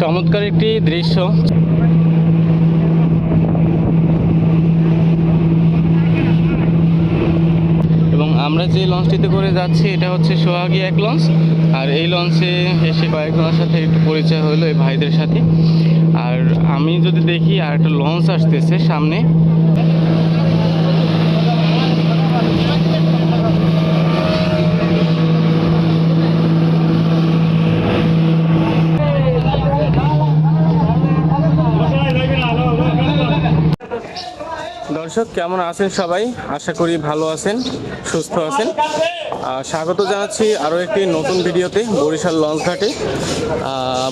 চমৎকার একটি দৃশ্য। এবং আমরা যে লঞ্চটিতে করে যাচ্ছি, এটা হচ্ছে সোহাগী এক লঞ্চ। আর এই লঞ্চে এসে কয়েকজনের সাথে একটু পরিচয় হলো এই ভাইদের সাথে। আর আমি যদি দেখি, আর একটা লঞ্চ আসতেছে সামনে। দর্শক কেমন আছেন সবাই? আশা করি ভালো আছেন সুস্থ আছেন। স্বাগত জানাচ্ছি আরও একটি নতুন ভিডিওতে বরিশাল লঞ্চ ঘাটে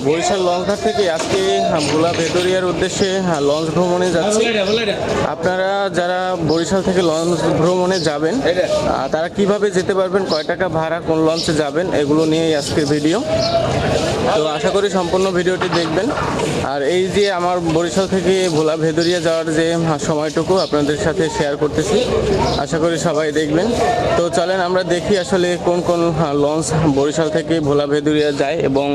বরিশাল লঞ্চ ঘাট থেকে আজকে ভোলা ভেদরিয়ার উদ্দেশ্যে লঞ্চ ভ্রমণে যাচ্ছি। আপনারা যারা বরিশাল থেকে লঞ্চ ভ্রমণে যাবেন তারা কীভাবে যেতে পারবেন, কয় টাকা ভাড়া, কোন লঞ্চে যাবেন, এগুলো নিয়েই আজকের ভিডিও। তো আশা করি সম্পূর্ণ ভিডিওটি দেখবেন। আর এই যে আমার বরিশাল থেকে ভোলা ভেদরিয়া যাওয়ার যে সময়টুকু আপনাদের সাথে শেয়ার করতেছি, আশা করি সবাই দেখবেন। তো চলেন আমরা দেখি আসলে কোন কোন লঞ্চ বরিশাল থেকে ভোলা ভেদুরিয়া যায় এবং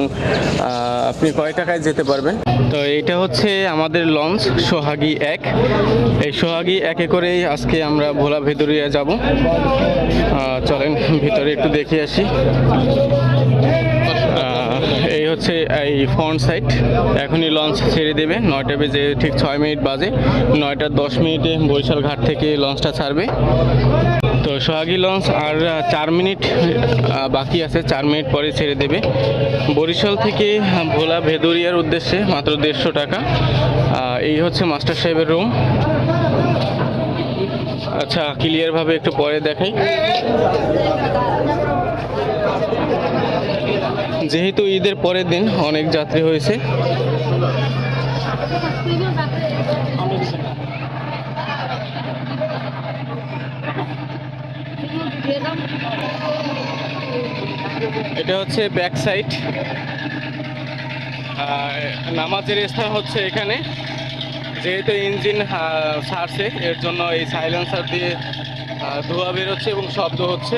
আপনি কয় টাকায় যেতে পারবেন? তো এইটা হচ্ছে আমাদের লঞ্চ, সোহাগী এক। এই সোহাগী একে করেই আজকে আমরা ভোলা ভেদুরিয়া যাব। চলেন, ভিতরে একটু দেখে আসি। এই হচ্ছে এই ফ্রন্ট সাইড। এখনই লঞ্চ ছেড়ে দেবে। নয়টা বেজে ঠিক ছয় মিনিট বাজে। নয়টা দশ মিনিটে বরিশাল ঘাট থেকে লঞ্চটা ছাড়বে। তো সোহাগী লঞ্চ আর চার মিনিট বাকি আছে, চার মিনিট পরে ছেড়ে দেবে। বরিশাল থেকে ভোলা ভেদুরিয়ার উদ্দেশ্যে মাত্র দেড়শো টাকা। এই হচ্ছে মাস্টার সাহেবের রুম আচ্ছা ক্লিয়ারভাবে একটু পরে দেখাই। যেহেতু ঈদের পরের দিন অনেক যাত্রী হয়েছে। এটা হচ্ছে ব্যাক সাইড নামাজের স্থান হচ্ছে এখানে। যেহেতু ইঞ্জিন সারছে এর জন্য এই সাইলেন্সার দিয়ে ধোঁয়া বেরোচ্ছে এবং শব্দ হচ্ছে।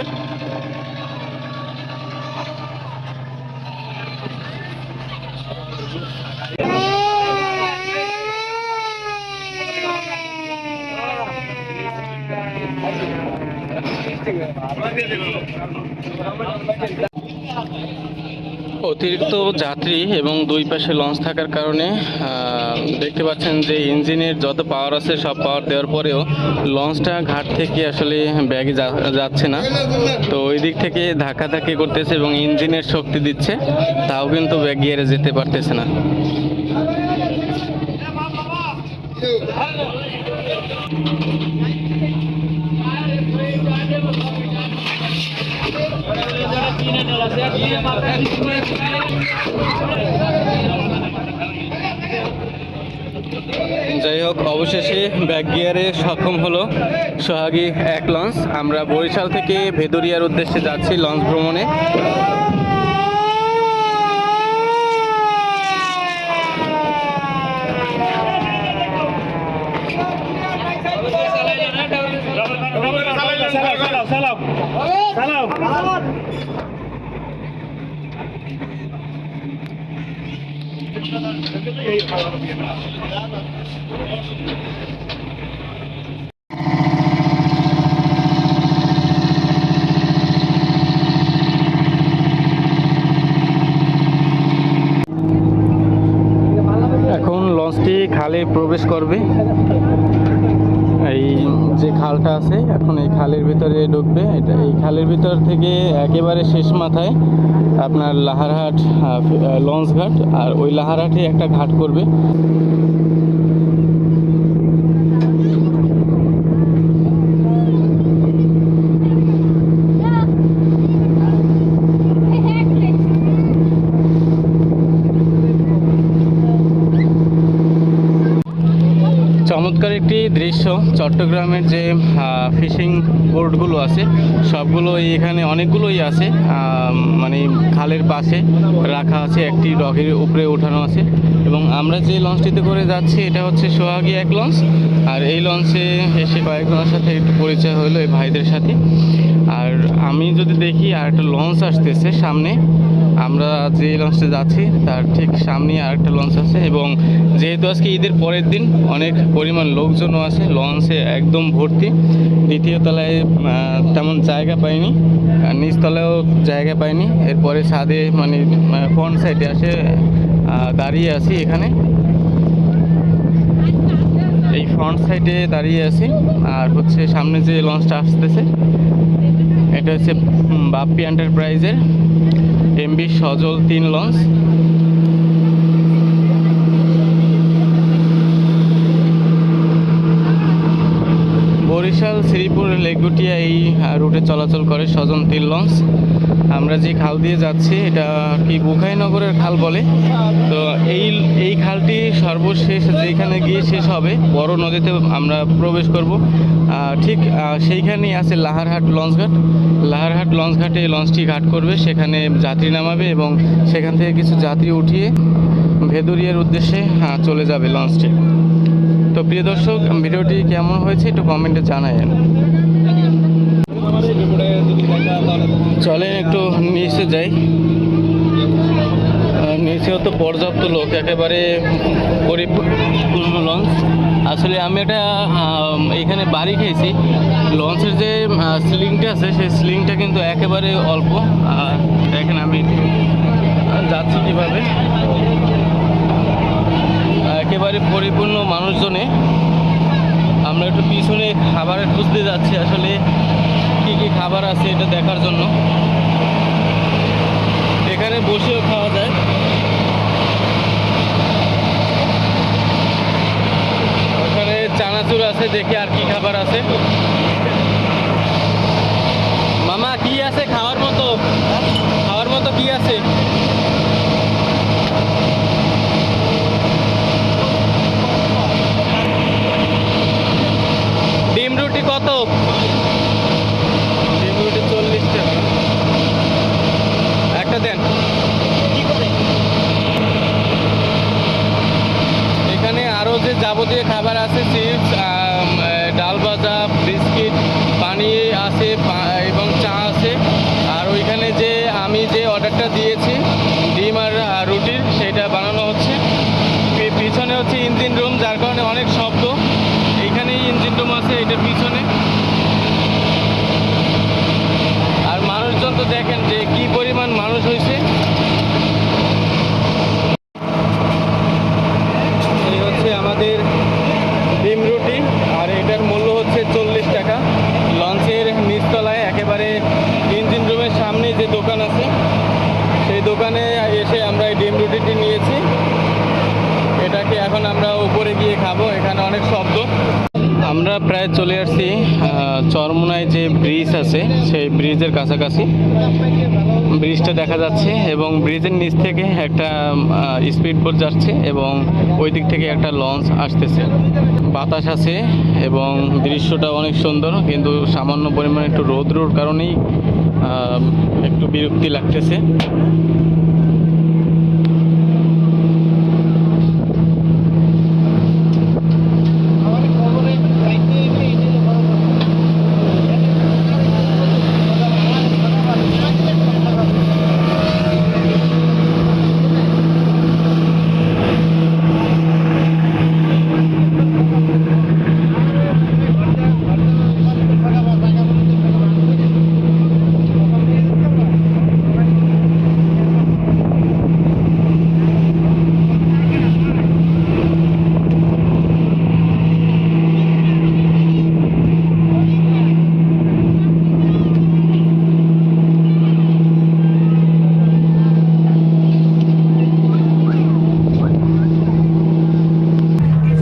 অতিরিক্ত যাত্রী এবং দুই পাশে লঞ্চ থাকার কারণে দেখতে পাচ্ছেন যে ইঞ্জিনের যত পাওয়ার আছে, সব পাওয়ার দেওয়ার পরেও লঞ্চটা ঘাট থেকে আসলে ব্যাগে যাচ্ছে না। তো ওই দিক থেকে ধাক্কাধাক্কি করতেছে এবং ইঞ্জিনের শক্তি দিচ্ছে, তাও কিন্তু ব্যাগ গিয়ে যেতে পারতেছে না। যাই হোক অবশেষে ব্যাক গিয়ারে সক্ষম হলো সোহাগী এক লঞ্চ। আমরা বরিশাল থেকে ভেদুরিয়ার উদ্দেশ্যে যাচ্ছি লঞ্চ ভ্রমণে। সালাম সালাম সালাম। এখন লঞ্চটি খালে প্রবেশ করবে। এই যে খালটা আছে, এখন এই খালের ভিতরে ঢুকবে। এটা এই খালের ভিতর থেকে একেবারে শেষ মাথায় আপনার লাহারহাট লঞ্চ ঘাট আর ওই লাহারহাটে একটা ঘাট করবে। চমৎকার একটি দৃশ্য। চট্টগ্রামের যে ফিশিং বোর্ডগুলো আছে সবগুলো এখানে অনেকগুলোই আছে। মানে খালের পাশে রাখা আছে, একটি ডগের উপরে ওঠানো আছে। এবং আমরা যে লঞ্চটিতে করে যাচ্ছি, এটা হচ্ছে সোহাগী এক লঞ্চ। আর এই লঞ্চে এসে কয়েকজনের সাথে একটু পরিচয় হলো এই ভাইদের সাথে। আর আমি যদি দেখি, আর একটা লঞ্চ আসতেছে সামনে আমরা যে লঞ্চে যাচ্ছি, তার ঠিক সামনে আর একটা লঞ্চ আছে এবং যেহেতু আজকে ঈদের পরের দিন, অনেক পরিমাণ লোকজনও আছে লঞ্চে একদম ভর্তি। দ্বিতীয় তলায় তেমন জায়গা পাইনি নিচতলায়ও জায়গা পাইনি। এরপরে ছাদে মানে ফ্রন্ট সাইডে আসে দাঁড়িয়ে আছি এখানে। এই ফ্রন্ট সাইডে দাঁড়িয়ে আছি, আর হচ্ছে সামনে যে লঞ্চটা আসতেছে, এটা হচ্ছে বাপ্পি এন্টারপ্রাইজের এমবি সজল তিন লঞ্চ। বরিশাল, শ্রীপুর, লেগুটিয়া এই রুটে চলাচল করে স্বজন তিল লঞ্চ। আমরা যে খাল দিয়ে যাচ্ছি, এটা কি বুখাইনগরের খাল বলে? তো এই এই খালটি সর্বশেষ যেখানে গিয়ে শেষ হবে, বড় নদীতে আমরা প্রবেশ করব। ঠিক সেইখানেই আছে লাহারহাট লঞ্চঘাট লাহারহাট লঞ্চঘাটে এই লঞ্চটি ঘাট করবে। সেখানে যাত্রী নামাবে এবং সেখান থেকে কিছু যাত্রী উঠিয়ে ভেদুরিয়ার উদ্দেশ্যে চলে যাবে লঞ্চটি। তো প্রিয় দর্শক, ভিডিওটি কেমন হয়েছে একটু কমেন্টে জানায়েন চলেন একটু নিচে যাই। নিচেও তো পর্যাপ্ত লোক, একেবারে গরিব লঞ্চ। আসলে আমি একটা এখানে বাড়ি খেয়েছি। লঞ্চের যে স্লিংটা আছে, সেই স্লিংটা কিন্তু একেবারে অল্প। আর দেখেন আমি যাচ্ছি কীভাবে। একেবারে পরিপূর্ণ মানুষজনে। আমরা একটু পিছনে খাবারের খুঁজতে যাচ্ছি আসলে কি কি খাবার আছে এটা দেখার জন্য। এখানে বসেও খাওয়া যায়। ওখানে চানাচুর আছে, দেখি আর কি খাবার আছে। মামা, কি আছে খাওয়ার কত এইখানেই আছে এটার পিছনে। আর মানুষজন তো দেখেন যে কি পরিমাণ মানুষ হয়েছে এই হচ্ছে আমাদের ডিম রুটি আর এটার মূল্য হচ্ছে চল্লিশ টাকা লঞ্চের নিচতলায় একেবারে ইঞ্জিন রুমের সামনে যে দোকান আছে সেই দোকানে এসে আমরা এই ডিম রুটিটি নিয়েছি এটাকে এখন আমরা উপরে গিয়ে খাব এখানে অনেক শব্দ আমরা প্রায় চলে আসছি চরমোনায় যে ব্রিজ আছে, সেই ব্রিজের কাছাকাছি। ব্রিজটা দেখা যাচ্ছে এবং ব্রিজের নিচ থেকে একটা স্পিড বোট যাচ্ছে এবং ওই দিক থেকে একটা লঞ্চ আসতেছে। বাতাস আছে এবং দৃশ্যটা অনেক সুন্দর, কিন্তু সামান্য পরিমাণে একটু রোদ রৌদ্রর কারণেই একটু বিরক্তি লাগতেছে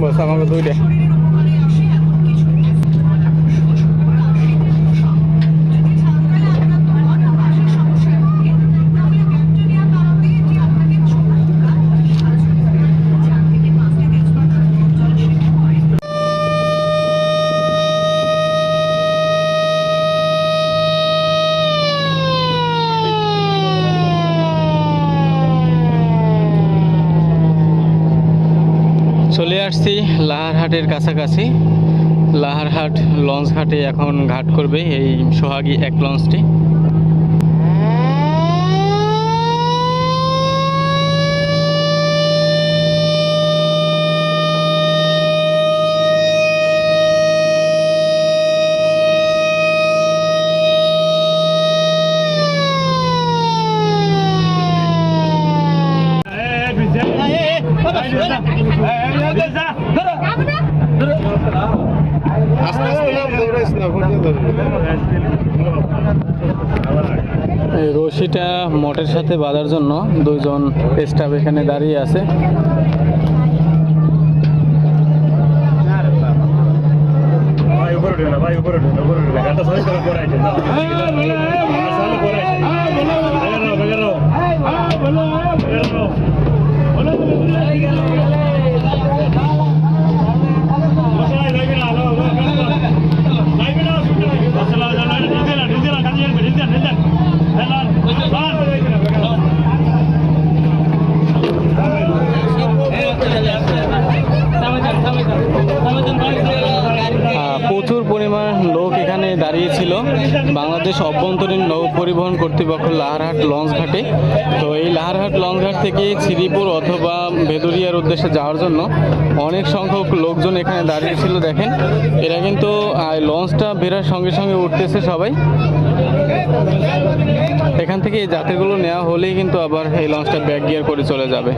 বস আমাকে দুইটা চলে আসছি লাহারহাটের কাছাকাছি। লাহারহাট লঞ্চ ঘাটে এখন ঘাট করবে এই সোহাগী এক লঞ্চটি। সাথে বাঁধার জন্য দুইজন স্টাফ এখানে দাঁড়িয়ে আছে। ভাই উপরে উঠে না ভাই উপরে উঠে না উপরে উঠে না গাড়িটা সবাই করে পরে আছে না সামনে পরে আছে বেগারো বেগারো বেগারো মশলা লাইবে না আলো লাইবে না শুনতে লাগে মশলা জানা ডিজেল ডিজেল কাজে যাবে ডিজেল ডিজেল হেলান বান আহ, প্রচুর পরিমাণ লোক দাঁড়িয়েছিল বাংলাদেশ অভ্যন্তরীণ নৌ পরিবহন কর্তৃপক্ষ লাহারহাট লঞ্চ ঘাটে। তো এই লাহারহাট লঞ্চ ঘাট থেকে শ্রীপুর অথবা ভেদুরিয়ার উদ্দেশ্যে যাওয়ার জন্য অনেক সংখ্যক লোকজন এখানে দাঁড়িয়ে ছিল, দেখেন। এরা কিন্তু লঞ্চটা বেরার সঙ্গে সঙ্গে উঠতেছে সবাই। এখান থেকে এই যাত্রীগুলো নেওয়া হলেই কিন্তু আবার এই লঞ্চটা ব্যাক গিয়ার করে চলে যাবে।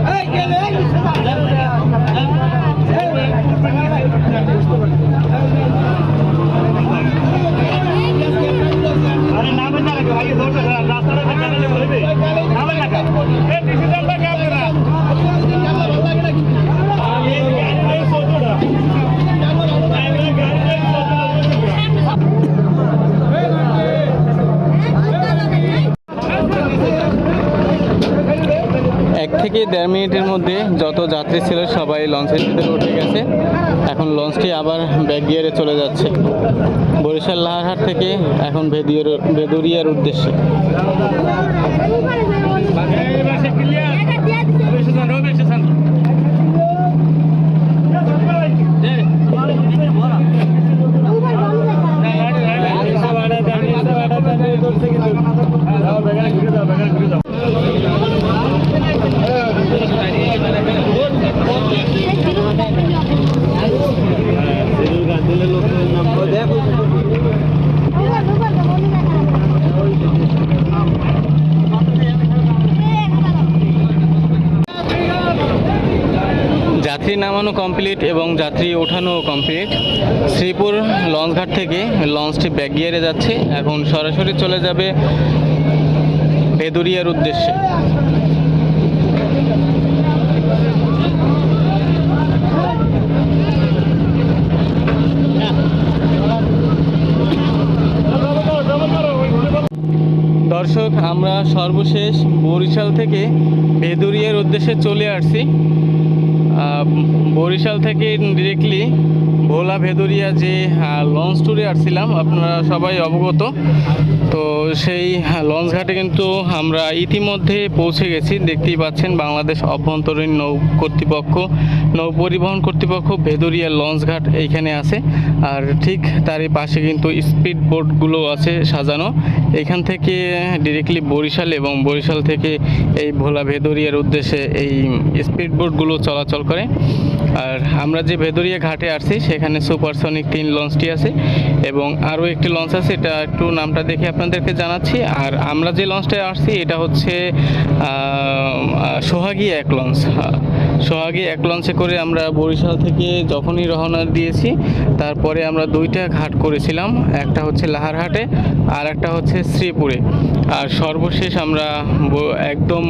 থেকে দেড় মিনিটের মধ্যে যত যাত্রী ছিল সবাই লঞ্চের ভিতরে উঠে গেছে এখন লঞ্চটি আবার ব্যাক গিয়ারে চলে যাচ্ছে বরিশাল লাহারহাট থেকে এখন ভেদিয়র ভেদুরিয়ার উদ্দেশ্যে যাত্রী নামানো কমপ্লিট এবং যাত্রী ওঠানো কমপ্লিট শ্রীপুর লঞ্চঘাট থেকে লঞ্চটি ব্যাক গিয়ারে যাচ্ছে। এখন সরাসরি চলে যাবে ভেদুরিয়ার উদ্দেশ্যে। দর্শক আমরা সর্বশেষ বরিশাল থেকে ভেদুরিয়ার উদ্দেশ্যে চলে আসছি। বরিশাল থেকে ডিরেক্টলি ভোলা ভেদুরিয়া যে লঞ্চ ট্যুরে আসছিলাম, আপনারা সবাই অবগত। তো সেই লঞ্চ ঘাটে কিন্তু আমরা ইতিমধ্যে পৌঁছে গেছি। দেখতেই পাচ্ছেন বাংলাদেশ অভ্যন্তরীণ নৌ কর্তৃপক্ষ, নৌ পরিবহন কর্তৃপক্ষ ভেদুরিয়া লঞ্চ ঘাট এইখানে আছে। আর ঠিক তারই পাশে কিন্তু স্পিড বোটগুলো আছে সাজানো। এখান থেকে ডিরেক্টলি বরিশাল এবং বরিশাল থেকে এই ভোলা ভেদুরিয়ার উদ্দেশ্যে এই স্পিড বোটগুলো চলাচল করে। আর আমরা যে ভেদুরিয়া ঘাটে আসছি, সেখানে সুপারসনিক তিন লঞ্চটি আছে এবং আরও একটি লঞ্চ আছে, এটা একটু নামটা দেখে আপনাদেরকে জানাচ্ছি। আর আমরা যে লঞ্চটায় আসছি, এটা হচ্ছে সোহাগী এক লঞ্চ। সোহাগী এক লঞ্চে করে আমরা বরিশাল থেকে যখনই রওনা দিয়েছি, তারপরে আমরা দুইটা ঘাট করেছিলাম। একটা হচ্ছে লাহারহাটে, আর একটা হচ্ছে শ্রীপুরে। আর সর্বশেষ আমরা একদম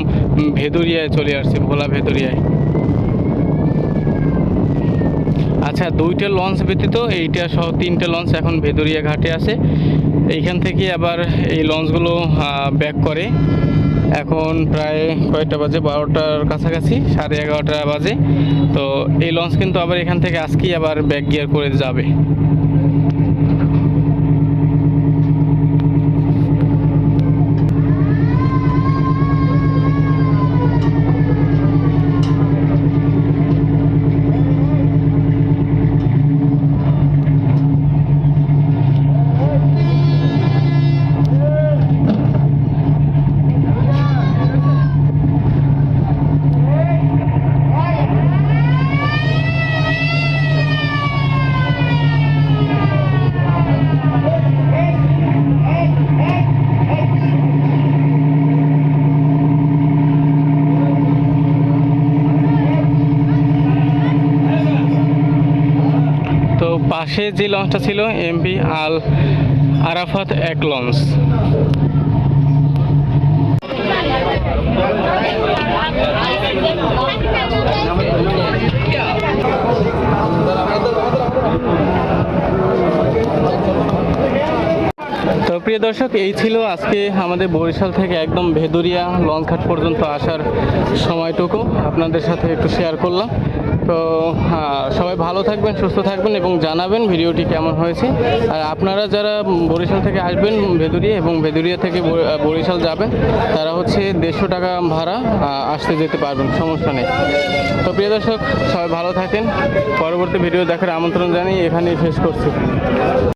ভেদুরিয়ায় চলে আসছি, ভোলা ভেদুরিয়ায়। আচ্ছা দুইটা লঞ্চ ব্যতীত এইটা সহ তিনটে লঞ্চ এখন ভেদুরিয়া ঘাটে আছে। এইখান থেকে আবার এই লঞ্চগুলো ব্যাক করে। এখন প্রায় কয়টা বাজে? বারোটার কাছাকাছি, সাড়ে এগারোটা বাজে। তো এই লঞ্চ কিন্তু আবার এখান থেকে আজকেই আবার ব্যাক গিয়ার করে যাবে। পাশে যে লঞ্চটা ছিল এমপি আল আরাফাত এক লঞ্চ। তো প্রিয় দর্শক, এই ছিল আজকে আমাদের বরিশাল থেকে একদম ভেদুরিয়া লঞ্চঘাট পর্যন্ত আসার সময়টুকু। আপনাদের সাথে একটু শেয়ার করলাম। তো আহ, সবাই ভালো থাকবেন সুস্থ থাকবেন এবং জানাবেন ভিডিওটি কেমন হয়েছে। আর আপনারা যারা বরিশাল থেকে আসবেন ভেদুরিয়া এবং ভেদুরিয়া থেকে বরিশাল যাবেন তারা হচ্ছে দেড়শো টাকা ভাড়া আসতে যেতে পারবেন সমস্যা নেই। তো প্রিয় দর্শক সবাই ভালো থাকেন। পরবর্তী ভিডিও দেখার আমন্ত্রণ জানিয়ে এখানেই শেষ করছি।